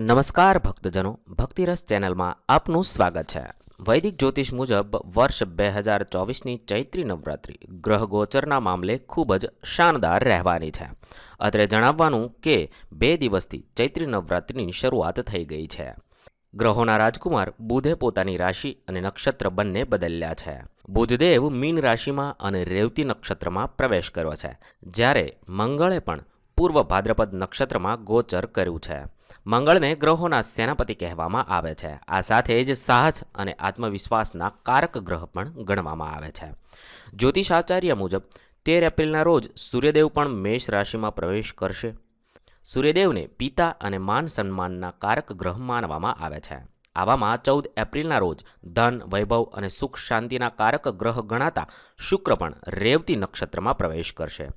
નમસ્કાર ભક્તજનો, ભક્તિરસ ચેનલમાં આપનું સ્વાગત છે. વૈદિક જ્યોતિષ મુજબ વર્ષ બે હજાર ચોવીસની ચૈત્રી નવરાત્રિ ગ્રહ ગોચરના મામલે ખૂબ જ શાનદાર રહેવાની છે. અત્રે જણાવવાનું કે બે દિવસથી ચૈત્રી નવરાત્રિની શરૂઆત થઈ ગઈ છે. ગ્રહોના રાજકુમાર બુધે પોતાની રાશિ અને નક્ષત્ર બંને બદલ્યા છે. બુધદેવ મીન રાશિમાં અને રેવતી નક્ષત્રમાં પ્રવેશ કર્યો છે. જ્યારે મંગળે પણ પૂર્વ ભાદ્રપદ નક્ષત્રમાં ગોચર કર્યું છે. મંગળને ગ્રહોના સેનાપતિ કહેવામાં આવે છે. આ સાથે જ સાહસ અને આત્મવિશ્વાસના કારક ગ્રહ પણ ગણવામાં આવે છે. જ્યોતિષાચાર્ય મુજબ, તેર એપ્રિલના રોજ સૂર્યદેવ પણ મેષ રાશિમાં પ્રવેશ કરશે. સૂર્યદેવને પિતા અને માન સન્માનના કારક ગ્રહ માનવામાં આવે છે. આવામાં ચૌદ એપ્રિલના રોજ ધન, વૈભવ અને સુખ શાંતિના કારક ગ્રહ ગણાતા શુક્ર પણ રેવતી નક્ષત્રમાં પ્રવેશ કરશે.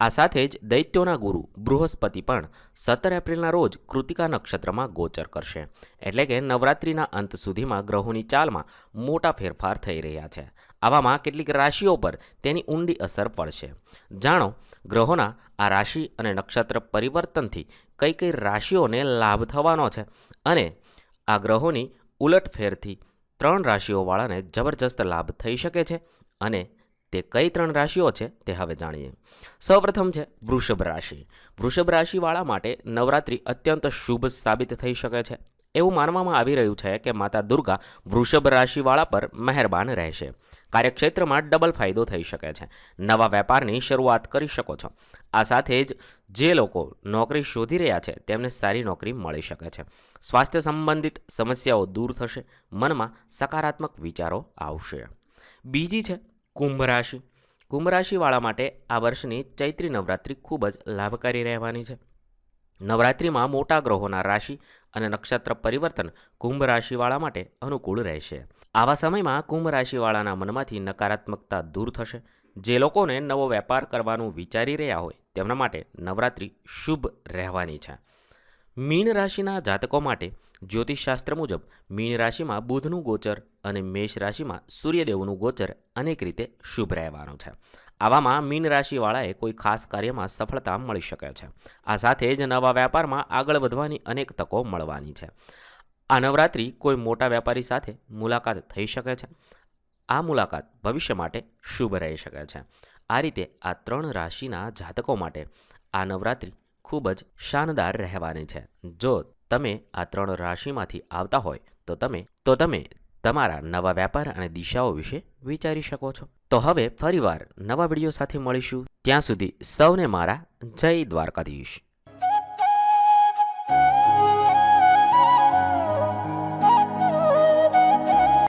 આ સાથે જ દૈત્યોના ગુરુ બૃહસ્પતિ પણ સત્તર એપ્રિલના રોજ કૃતિકા નક્ષત્રમાં ગોચર કરશે. એટલે કે નવરાત્રિના અંત સુધીમાં ગ્રહોની ચાલમાં મોટા ફેરફાર થઈ રહ્યા છે. આવામાં કેટલીક રાશિઓ પર તેની ઊંડી અસર પડશે. જાણો, ગ્રહોના આ રાશિ અને નક્ષત્ર પરિવર્તનથી કઈ કઈ રાશિઓને લાભ થવાનો છે અને આ ગ્રહોની ઉલટફેરથી ત્રણ રાશિઓવાળાને જબરજસ્ત લાભ થઈ શકે છે અને તે કઈ ત્રણ રાશિઓ છે તે હવે જાણીએ. સૌપ્રથમ છે વૃષભ રાશિ. વૃષભ રાશિવાળા માટે નવરાત્રિ અત્યંત શુભ સાબિત થઈ શકે છે એવું માનવામાં આવી રહ્યું છે કે માતા દુર્ગા વૃષભ રાશિવાળા પર મહેરબાન રહેશે. કાર્યક્ષેત્રમાં ડબલ ફાયદો થઈ શકે છે. નવા વેપારની શરૂઆત કરી શકો છો. આ સાથે જ જે લોકો નોકરી શોધી રહ્યા છે, તેમને સારી નોકરી મળી શકે છે. સ્વાસ્થ્ય સંબંધિત સમસ્યાઓ દૂર થશે. મનમાં સકારાત્મક વિચારો આવશે. બીજી છે કુંભ રાશિ. કુંભ રાશિવાળા માટે આ વર્ષની ચૈત્રી નવરાત્રિ ખૂબ જ લાભકારી રહેવાની છે. નવરાત્રિમાં મોટા ગ્રહોના રાશિ અને નક્ષત્ર પરિવર્તન કુંભ રાશિવાળા માટે અનુકૂળ રહેશે. આવા સમયમાં કુંભ રાશિવાળાના મનમાંથી નકારાત્મકતા દૂર થશે. જે લોકોને નવો વેપાર કરવાનું વિચારી રહ્યા હોય તેમના માટે નવરાત્રિ શુભ રહેવાની છે. મીન રાશિના જાતકો માટે જ્યોતિષશાસ્ત્ર મુજબ મીન રાશિમાં બુધનું ગોચર અને મેષ રાશિમાં સૂર્યદેવનું ગોચર અનેક રીતે શુભ રહેવાનું છે. આવામાં મીન રાશિવાળાએ કોઈ ખાસ કાર્યમાં સફળતા મળી શકે છે. આ સાથે જ નવા વેપારમાં આગળ વધવાની અનેક તકો મળવાની છે. આ નવરાત્રિ કોઈ મોટા વેપારી સાથે મુલાકાત થઈ શકે છે. આ મુલાકાત ભવિષ્ય માટે શુભ રહી શકે છે. આ રીતે આ ત્રણ રાશિના જાતકો માટે આ નવરાત્રિ ખૂબ જ શાનદાર રહેવાની છે. જો તમે આ ત્રણ રાશિમાંથી આવતા હોય, તો તમે તો તમે તમારા નવા વેપાર અને દિશાઓ વિશે વિચારી શકો છો. તો હવે ફરીવાર નવા વીડિયો સાથે મળીશું. ત્યાં સુધી સૌને મારા જય દ્વારકાધીશ.